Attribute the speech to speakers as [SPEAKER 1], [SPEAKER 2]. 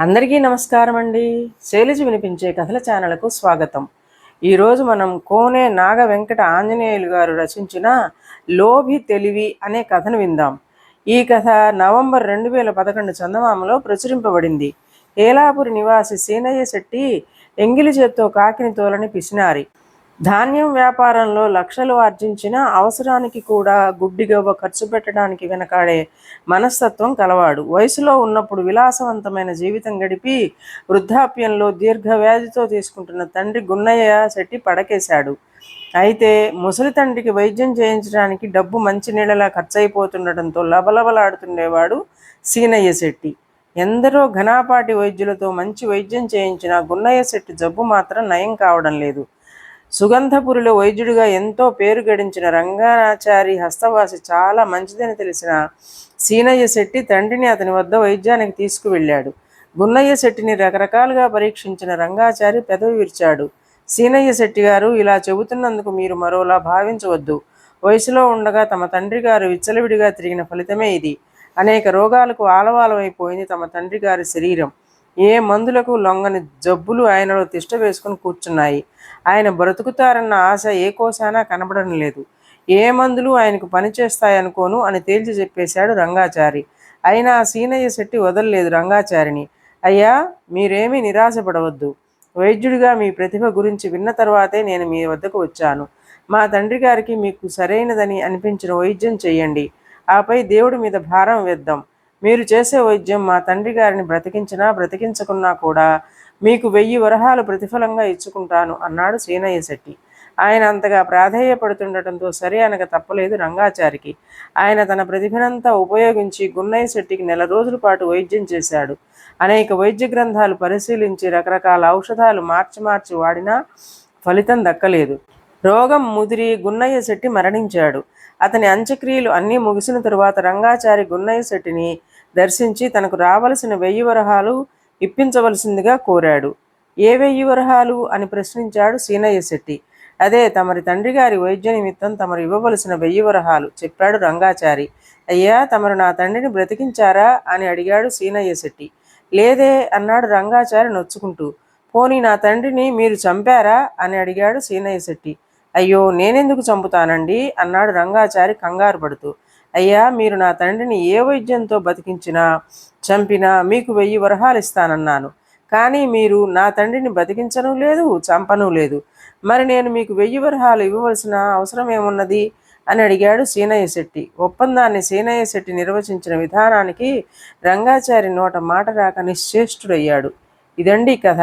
[SPEAKER 1] అందరికీ నమస్కారం అండి. శైలజ వినిపించే కథల ఛానల్కు స్వాగతం. ఈరోజు మనం కోనే నాగ వెంకట ఆంజనేయులు గారు రచించిన లోభి తెలివి అనే కథను విందాం. ఈ కథ నవంబర్ రెండు వేల పదకొండు చందమామలో ప్రచురింపబడింది. ఏలాపురి నివాసి సీనయ్య శెట్టి ఎంగిలి చేత్తో కాకిని తోలని పిసినారి. ధాన్యం వ్యాపారంలో లక్షలు ఆర్జించిన అవసరానికి కూడా గుడ్డిగవ్వ ఖర్చు పెట్టడానికి వెనకాడే మనస్తత్వం కలవాడు. వయసులో ఉన్నప్పుడు విలాసవంతమైన జీవితం గడిపి వృద్ధాప్యంలో దీర్ఘ వ్యాధితో తీసుకుంటున్న తండ్రి గున్నయ్య శెట్టి పడకేశాడు. అయితే ముసలి తండ్రికి వైద్యం చేయించడానికి డబ్బు మంచి నీళ్ళలా ఖర్చయిపోతుండటంతో లబలబలాడుతుండేవాడు సీనయ్య శెట్టి. ఎందరో ఘనాపాటి వైద్యులతో మంచి వైద్యం చేయించిన గున్నయ్య శెట్టి జబ్బు మాత్రం నయం కావడం లేదు. సుగంధపురిలో వైద్యుడిగా ఎంతో పేరు గడించిన రంగాచారి హస్తవాసి చాలా మంచిదని తెలిసిన సీనయ్య శెట్టి తండ్రిని అతని వద్ద వైద్యానికి తీసుకువెళ్ళాడు. గున్నయ్య శెట్టిని రకరకాలుగా పరీక్షించిన రంగాచారి పెదవి విరిచాడు. సీనయ్య శెట్టి గారు ఇలా చెబుతున్నందుకు మీరు మరోలా భావించవద్దు. వయసులో ఉండగా తమ తండ్రి గారు విచ్చలవిడిగా తిరిగిన ఫలితమే ఇది. అనేక రోగాలకు ఆలవాలమైపోయింది తమ తండ్రి గారి శరీరం. ఏ మందులకు లొంగని జబ్బులు ఆయనలో తిష్ట వేసుకుని కూర్చున్నాయి? ఆయన బ్రతుకుతారన్న ఆశ ఏ కోసానా కనబడడం లేదు. ఏ మందులు ఆయనకు పనిచేస్తాయనుకోను అని తేల్చి చెప్పేశాడు రంగాచారి. అయినా సీనయ్య శెట్టి వదలలేదు రంగాచారిని. అయ్యా మీరేమీ నిరాశపడవద్దు. వైద్యుడిగా మీ ప్రతిభ గురించి విన్న తర్వాతే నేను మీ వద్దకు వచ్చాను. మా తండ్రి గారికి మీకు సరైనదని అనిపించిన వైద్యం చేయండి. ఆపై దేవుడి మీద భారం వేద్దాం. మీరు చేసే వైద్యం మా తండ్రి గారిని బ్రతికించినా బ్రతికించకున్నా కూడా మీకు వెయ్యి వరహాలు ప్రతిఫలంగా ఇచ్చుకుంటాను అన్నాడు సీనయ్య శెట్టి. ఆయన అంతగా ప్రాధేయపడుతుండటంతో సరే అనక తప్పలేదు రంగాచారికి. ఆయన తన ప్రతిభనంతా ఉపయోగించి గున్నయ్య శెట్టికి నెల రోజుల పాటు వైద్యం చేశాడు. అనేక వైద్య గ్రంథాలు పరిశీలించి రకరకాల ఔషధాలు మార్చి మార్చి వాడినా ఫలితం దక్కలేదు. రోగం ముదిరి గున్నయ్య శెట్టి మరణించాడు. అతని అంత్యక్రియలు అన్నీ ముగిసిన తరువాత రంగాచారి గున్నయ్య శెట్టిని దర్శించి తనకు రావలసిన వెయ్యి వరహాలు ఇప్పించవలసిందిగా కోరాడు. ఏ వెయ్యి వరహాలు? అని ప్రశ్నించాడు సీనయ్య శెట్టి. అదే తమరి తండ్రి గారి వైద్య నిమిత్తం తమరు ఇవ్వవలసిన వెయ్యి వరహాలు చెప్పాడు రంగాచారి. అయ్యా తమరు నా తండ్రిని బ్రతికించారా? అని అడిగాడు సీనయ్య శెట్టి. లేదే అన్నాడు రంగాచారి నొచ్చుకుంటూ. పోనీ నా తండ్రిని మీరు చంపారా? అని అడిగాడు సీనయ్య శెట్టి. అయ్యో నేనెందుకు చంపుతానండి? అన్నాడు రంగాచారి కంగారు పడుతూ. అయ్యా మీరు నా తండ్రిని ఏ వైద్యంతో బతికించినా చంపినా మీకు వెయ్యి వరహాలు ఇస్తానన్నాను. కానీ మీరు నా తండ్రిని బతికించను లేదు చంపను లేదు. మరి నేను మీకు వెయ్యి వరహాలు ఇవ్వవలసిన అవసరం ఏమున్నది? అని అడిగాడు సీనయ్య శెట్టి. ఒప్పందాన్ని సీనయ్య శెట్టి నిర్వచించిన విధానానికి రంగాచారి నోట మాట రాక నిశ్చేష్టుడయ్యాడు. ఇదండి కథ.